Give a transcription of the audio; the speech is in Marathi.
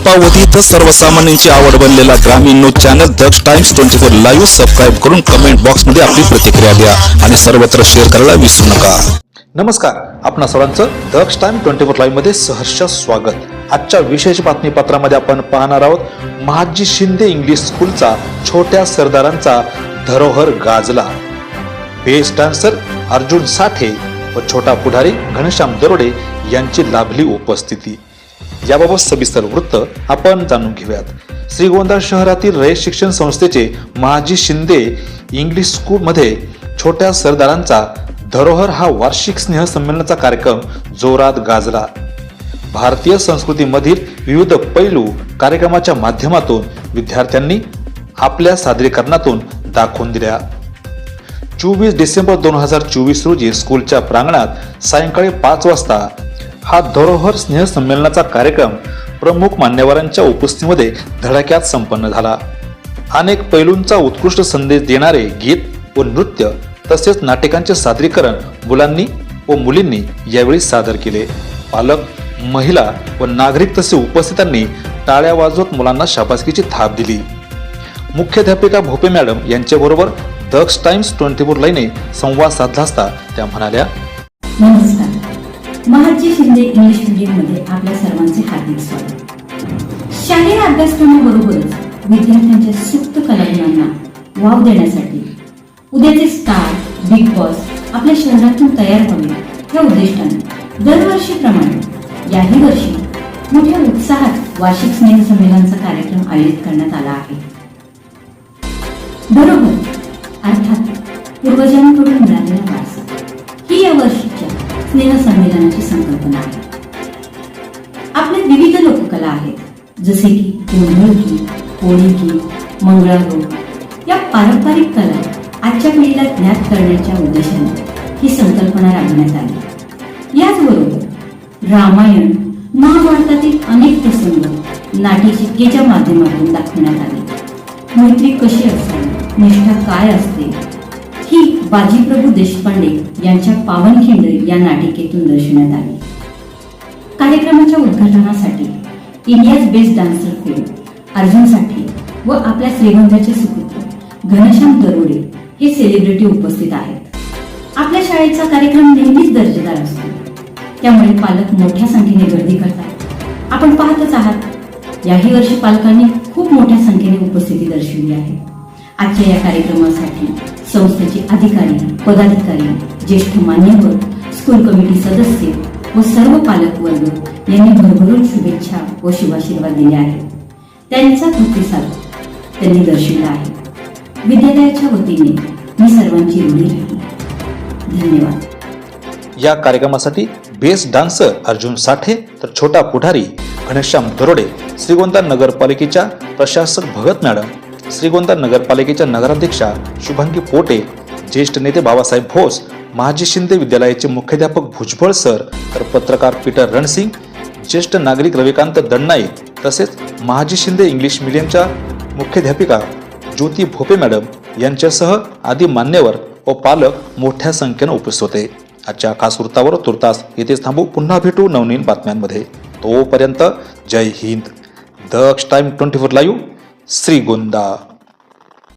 अल्पावधीत सर्वसामान्यांची आवड बनलेला ग्रामीण news channel Daksh Times twenty four live subscribe करून कमेंट बॉक्समध्ये आपली प्रतिक्रिया द्या आणि सर्वत्र शेअर करायला विसरू नका. नमस्कार. आपणा सर्वांचं दक्ष टाइम ट्वेंटी फोर लाईव्हमध्ये सहर्ष स्वागत. आजच्या विशेष बातमीपत्रामध्ये आपण पाहणार आहोत महाजी शिंदे इंग्लिश स्कूलचा छोट्या सरदारांचा धरोहर गाजला. बेस्ट डान्सर अर्जुन साठे व छोटा पुढारी घनश्याम दरोडे यांची लाभली उपस्थिती. याबाबत सविस्तर वृत्त आपण जाणून घेऊयात. श्रीगोंदा शहरातील रयत शिक्षण संस्थेचे महाजी शिंदे इंग्लिश स्कूलमध्ये छोट्या सरदारांचा धरोहर हा वार्षिक स्नेहसंमेलनाचा कार्यक्रम जोरात गाजला. भारतीय संस्कृतीमधील विविध पैलू कार्यक्रमाच्या माध्यमातून विद्यार्थ्यांनी आपल्या सादरीकरणातून दाखवून दिल्या. चोवीस डिसेंबर दोन हजार चोवीस रोजी स्कूलच्या प्रांगणात सायंकाळी पाच वाजता हा धरोहर स्नेह संमेलनाचा कार्यक्रम प्रमुख मान्यवरांच्या उपस्थितीमध्ये धडाक्यात संपन्न झाला. अनेक पैलूंचा उत्कृष्ट संदेश देणारे गीत व नृत्य तसेच नाटकांचे सादरीकरण मुलांनी व मुलींनी यावेळी सादर केले. पालक महिला व नागरिक तसे उपस्थितांनी टाळ्या वाजवत मुलांना शाबासकीची थाप दिली. मुख्याध्यापिका भोपे मॅडम यांच्याबरोबर दक्ष टाइम्स ट्वेंटी फोर लाईने संवाद साधला असता त्या म्हणाल्या नमस्कार. महाजी शिंदे इंग्लिश मीडियममध्ये आपल्या सर्वांचे हार्दिक स्वागत. शालेय अभ्यासक्रमाबरोबरच विद्यार्थ्यांच्या सुप्त कलागुणांना वाव देण्यासाठी उद्याचे स्टार बिग बॉस आपल्या शहरातून तयार व्हावे या उद्दिष्टाने दरवर्षीप्रमाणे याही वर्षी मोठ्या उत्साहात वार्षिक स्नेह संमेलनाचा कार्यक्रम आयोजित करण्यात आला आहे. बरोबर अर्थात पूर्वजांकडून मिळालेला वारसा. ही या स्नेहसंमेलनाची संकल्पना आहे. आपल्या विविध लोककला आहेत जसे की गोंधळगी गीत होळी मंगळागौर या पारंपरिक कला आजच्या पिढीला ज्ञात करण्याच्या उद्देशाने ही संकल्पना राबवण्यात आली. याचबरोबर रामायण महाभारतातील अनेक प्रसंग नाट्यशिक्केच्या माध्यमातून दाखवण्यात आले. मैत्री कशी असते निष्ठा काय असते बाजीप्रभू देशपांडे यांच्या पावनखिंड या नाटिकेतून दर्शवण्यात आले. कार्यक्रमाच्या उद्घाटनासाठी इंडियाज बेस्ट डान्सर फिल्म अर्जुनसाठी व आपल्या श्रीगंधाचे सुपुत्र घनश्याम दरोडे हे सेलिब्रिटी उपस्थित आहेत. आपल्या शाळेचा कार्यक्रम नेहमीच दर्जेदार असतो. त्यामुळे पालक मोठ्या संख्येने गर्दी करतात. आपण पाहतच आहात याही वर्षी पालकांनी खूप मोठ्या संख्येने उपस्थिती दर्शवली आहे. आजच्या या कार्यक्रमासाठी संस्थेचे अधिकारी पदाधिकारी ज्येष्ठ मान्यवर स्कूल कमिटी सदस्य व सर्व पालक वर्ग यांनी भरभरून शुभेच्छा व शुभाशीर्वाद दिले आहेत. त्यांचा प्रतिसाद त्यांनी दर्शविला आहे. विद्यालयाच्या वतीने मी सर्वांची ऋणी राहील धन्यवाद. या कार्यक्रमासाठी बेस्ट डान्सर अर्जुन साठे तर छोटा पुढारी घनश्याम दरोडे श्रीगोंदा नगरपालिकेच्या प्रशासक भगत मॅडम. श्रीगोंदा नगरपालिकेच्या नगराध्यक्षा शुभांगी पोटे ज्येष्ठ नेते बाबासाहेब भोस महाजी शिंदे विद्यालयाचे मुख्याध्यापक भुजबळ सर तर पत्रकार पीटर रणसिंग ज्येष्ठ नागरिक रविकांत दण्णाई तसेच महाजी शिंदे इंग्लिश मिडियमच्या मुख्याध्यापिका ज्योती भोपे मॅडम यांच्यासह आदी मान्यवर व पालक मोठ्या संख्येनं उपस्थित होते. आजच्या खास वृत्तावर तुर्तास येथेच थांबू. पुन्हा भेटू नवनवीन बातम्यांमध्ये. तोपर्यंत जय Hind. Daksh time twenty four live. Shrigonda